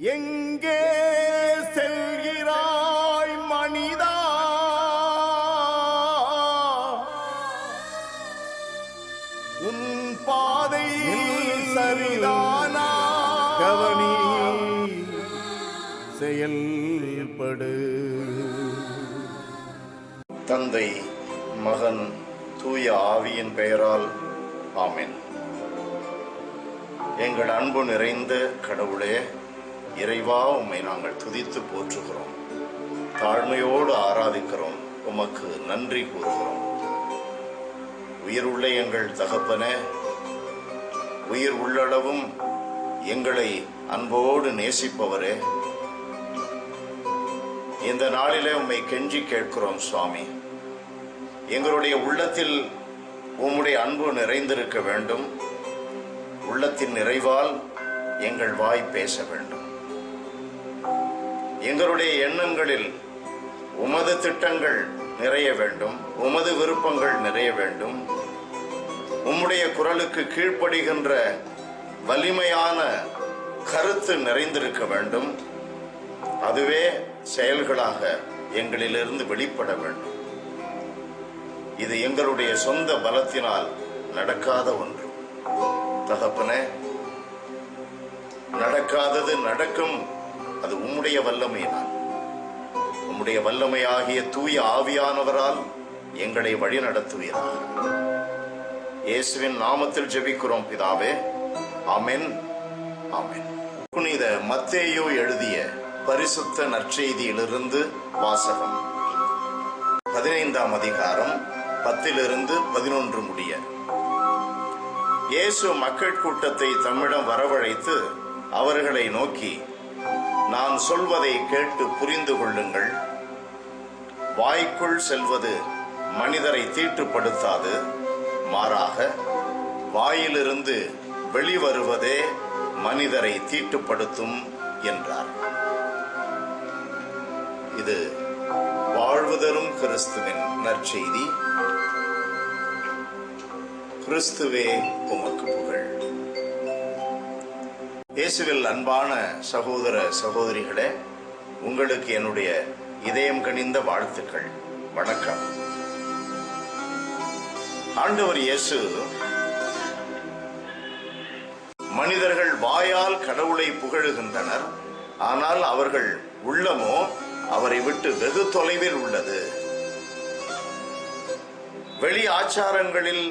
எங்கே செல்கிறாய் மனிதா? உன் பாதை சரிதானா? கவனி செயல்படு. தந்தை மகன் தூய ஆவியின் பெயரால் ஆமேன். எங்கள் அன்பு நிறைந்த கடவுளே இறைவா உம்மை நாங்கள் துதித்து போற்றுகிறோம். தாழ்மையோடு ஆராதிக்கிறோம். உமக்கு நன்றி கூறுகிறோம். உயிருள்ள எங்கள் தகப்பனே உயிர் உள்ளளவும் எங்களை அன்போடு நேசிப்பவரே. இந்த நாளிலே உம்மை கெஞ்சி கேட்கிறோம் சுவாமி. எங்களுடைய உள்ளத்தில் உம்முடைய அன்பு நிறைந்திருக்க வேண்டும். உள்ளத்தின் நிறைவால் எங்கள் வாய் பேச வேண்டும். எங்களுடைய எண்ணங்களில் உமது திட்டங்கள் நிறைய வேண்டும் உமது விருப்பங்கள் நிறைய வேண்டும். உம்முடைய குரலுக்கு கீழ்ப்படுகின்ற வலிமையான கருத்து நிறைந்திருக்க வேண்டும். அதுவே செயல்களாக எங்களிலிருந்து வெளிப்பட வேண்டும். இது எங்களுடைய சொந்த பலத்தினால் நடக்காத ஒன்று. தகப்பனே நடக்காதது நடக்கும் அது உம்முடைய வல்லமையினால் உம்முடைய வல்லமையாகிய தூய ஆவியானவரால் எங்களை வழி நடத்துவீராக. இயேசுவின் நாமத்தில் ஜெபிக்கிறோம் பிதாவே. ஆமென். ஆமென். புனித மத்தேயோ எழுதிய பரிசுத்த நற்செய்தியிலிருந்து வாசகம். பதினைந்தாம் அதிகாரம் பத்திலிருந்து பதினொன்று முடிய. இயேசு மக்கள் கூட்டத்தை தம்மிடம் வரவழைத்து அவர்களை நோக்கி நான் சொல்வதை கேட்டு புரிந்து கொள்ளுங்கள். வாய்க்குள் செல்வது மனிதரை தீட்டுப்படுத்தாது. மாறாக வாயிலிருந்து வெளிவருவதே மனிதரை தீட்டுப்படுத்தும் என்றார். இது வாழ்வுதரும் கிறிஸ்துவின் நற்செய்தி. கிறிஸ்துவே உமக்கு இயேசுவில் அன்பான சகோதர சகோதரிகளே உங்களுக்கு என்னுடைய இதயம் கனிந்த வாழ்த்துக்கள். வணக்கம். ஆண்டவர் இயேசு மனிதர்கள் வாயால் கடவுளை புகழுகின்றனர். ஆனால் அவர்கள் உள்ளமோ அவரை விட்டு வெகு தொலைவில் உள்ளது. வெளி ஆச்சாரங்களில்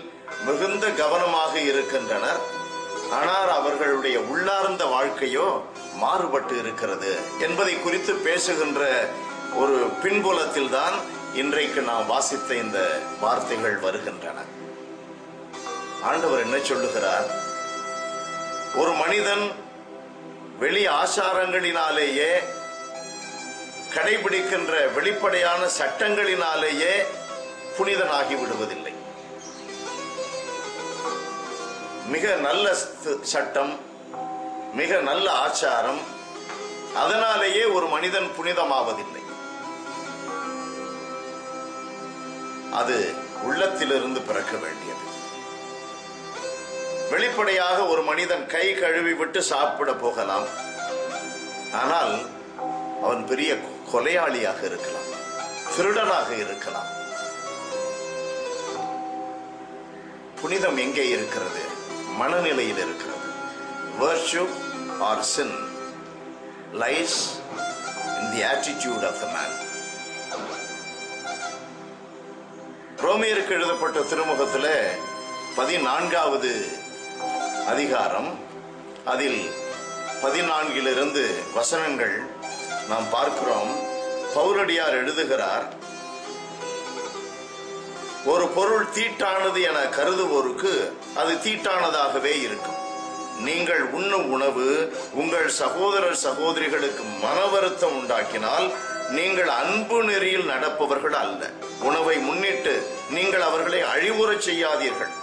மிகுந்த கவனமாக இருக்கின்றனர். ஆனால் அவர்களுடைய உள்ளார்ந்த வாழ்க்கையோ மாறுபட்டு இருக்கிறது என்பதை குறித்து பேசுகின்ற ஒரு பின்புலத்தில் தான் இன்றைக்கு நாம் வாசித்த இந்த வார்த்தைகள் வருகின்றன. ஆண்டவர் என்ன சொல்லுகிறார்? ஒரு மனிதன் வெளி ஆசாரங்களினாலேயே கடைபிடிக்கின்ற வெளிப்படையான சட்டங்களினாலேயே புனிதனாகி விடுவதில்லை. மிக நல்ல சட்டம் மிக நல்ல ஆச்சாரம். அதனாலேயே ஒரு மனிதன் புனிதமாவதில்லை. அது உள்ளத்திலிருந்து பிறக்க வேண்டியது. வெளிப்படையாக ஒரு மனிதன் கை கழுவி விட்டு சாப்பிட போகலாம். ஆனால் அவன் பெரிய கொலையாளியாக இருக்கலாம் திருடனாக இருக்கலாம். புனிதம் எங்கே இருக்கிறது? மனநிலையில் இருக்கிறது. Virtue or sin lies in the attitude of the man ரோமியருக்கு எழுதப்பட்ட திருமுகத்தில் பதினான்காவது அதிகாரம். அதில் பதினான்கிலிருந்து வசனங்கள் நாம் பார்க்கிறோம். பௌரடியார் எழுதுகிறார் ஒரு பொருள் தீட்டானது என கருதுவோருக்கு அது தீட்டானதாகவே இருக்கும். நீங்கள் உண்ணும் உணவு உங்கள் சகோதரர் சகோதரிகளுக்கு மன வருத்தம் உண்டாக்கினால் நீங்கள் அன்பு நெறியில் நடப்பவர்கள் அல்ல. உணவை முன்னிட்டு நீங்கள் அவர்களை அழிவுறச் செய்யாதீர்கள்.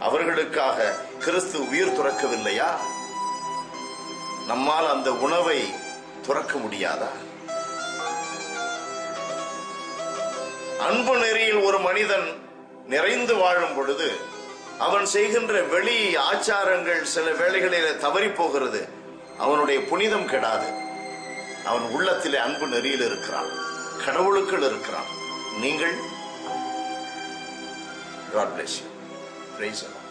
அவர்களுக்காக கிறிஸ்து உயிர் துறக்கவில்லையா? நம்மால் அந்த உணவை துறக்க முடியாதா? அன்பு நெறியில் ஒரு மனிதன் நிறைந்து வாழும் பொழுது அவன் செய்கின்ற வெளி ஆச்சாரங்கள் சில வேளைகளில் தவறி போகிறது. அவனுடைய புனிதம் கெடாது. அவன் உள்ளத்திலே அன்பு நெறியில் இருக்கிறான். கடவுளுக்குள் இருக்கிறான். நீங்கள்? God bless you. Praise the Lord.